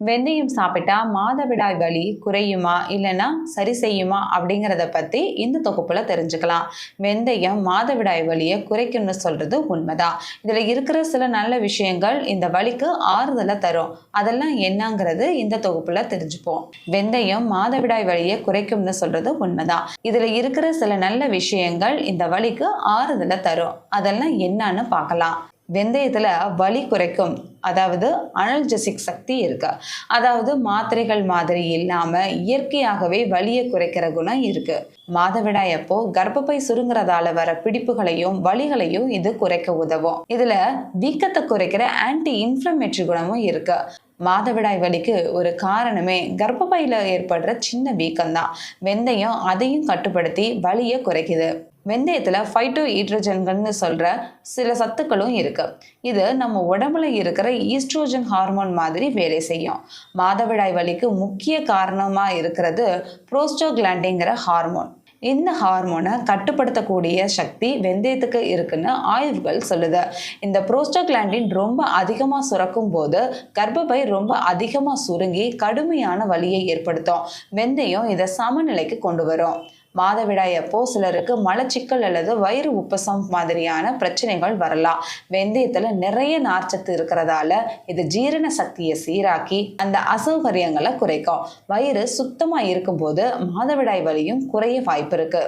வெந்தயம் சாப்பிட்டா மாதவிடாய் வலி குறையுமா இல்லைன்னா சரி செய்யுமா அப்படிங்கிறத பற்றி இந்த தொகுப்பில் தெரிஞ்சுக்கலாம். வெந்தயம் மாதவிடாய் வலியை குறைக்கும்னு சொல்கிறது உண்மைதான். இதில் இருக்கிற சில நல்ல விஷயங்கள் இந்த வலிக்கு ஆறுதலை தரும். அதெல்லாம் என்னங்கிறது இந்த தொகுப்பில் தெரிஞ்சுப்போம். வெந்தயம் மாதவிடாய் வலியை குறைக்கும்னு சொல்கிறது உண்மைதான். இதில் இருக்கிற சில நல்ல விஷயங்கள் இந்த வலிக்கு ஆறுதலை தரும். அதெல்லாம் என்னன்னு பார்க்கலாம். வெந்தயத்தில் வலி குறைக்கும். அதாவது அனல்ஜெசிக் சக்தி இருக்கா? அதாவது மாத்திரைகள் மாதிரி இல்லாமல் இயற்கையாகவே வலியை குறைக்கிற குணம் இருக்கு. மாதவிடாய் அப்போ கர்ப்பப்பை சுருங்குறதால வர பிடிப்புகளையும் வலிகளையும் இது குறைக்க உதவும். இதுல வீக்கத்தை குறைக்கிற ஆன்டி இன்ஃப்ளமேட்டரி குணமும் இருக்கு? மாதவிடாய் வலிக்கு ஒரு காரணமே கர்ப்பப்பையில் ஏற்படுற சின்ன வீக்கம்தான். வெந்தயம் அதையும் கட்டுப்படுத்தி வலியை குறைக்குது. வெந்தயத்தில் ஃபைட்டோ ஈட்ரஜன்கள்னு சொல்கிற சில சத்துக்களும் இருக்குது இது நம்ம உடம்புல இருக்கிற ஈஸ்ட்ரோஜன் ஹார்மோன் மாதிரி வேலை செய்யும். மாதவிடாய் வலிக்கு முக்கிய காரணமாக இருக்கிறது புரோஸ்டோகிளாண்டிங்கிற ஹார்மோன் இந்த ஹார்மோனை கட்டுப்படுத்தக்கூடிய சக்தி வெந்தயத்துக்கு இருக்குன்னு ஆய்வுகள் சொல்லுது. இந்த புரோஸ்டோகிளாண்டின் ரொம்ப அதிகமாக சுரக்கும் போது கர்ப்பப்பை ரொம்ப அதிகமாக சுருங்கி கடுமையான வலியை ஏற்படுத்தும். வெந்தயம் இதை சமநிலைக்கு கொண்டு வரும். மாதவிடாய் அப்போ சிலருக்கு மலச்சிக்கல் அல்லது வயிறு உப்பசம் மாதிரியான பிரச்சனைகள் வரலாம். வெந்தயத்தில் நிறைய நார்ச்சத்து இருக்கிறதால இது ஜீரண சக்தியை சீராக்கி அந்த அசௌகரியங்களை குறைக்கும். வயிறு சுத்தமாக இருக்கும்போது மாதவிடாய் வலியும் குறைய வாய்ப்பு இருக்கு.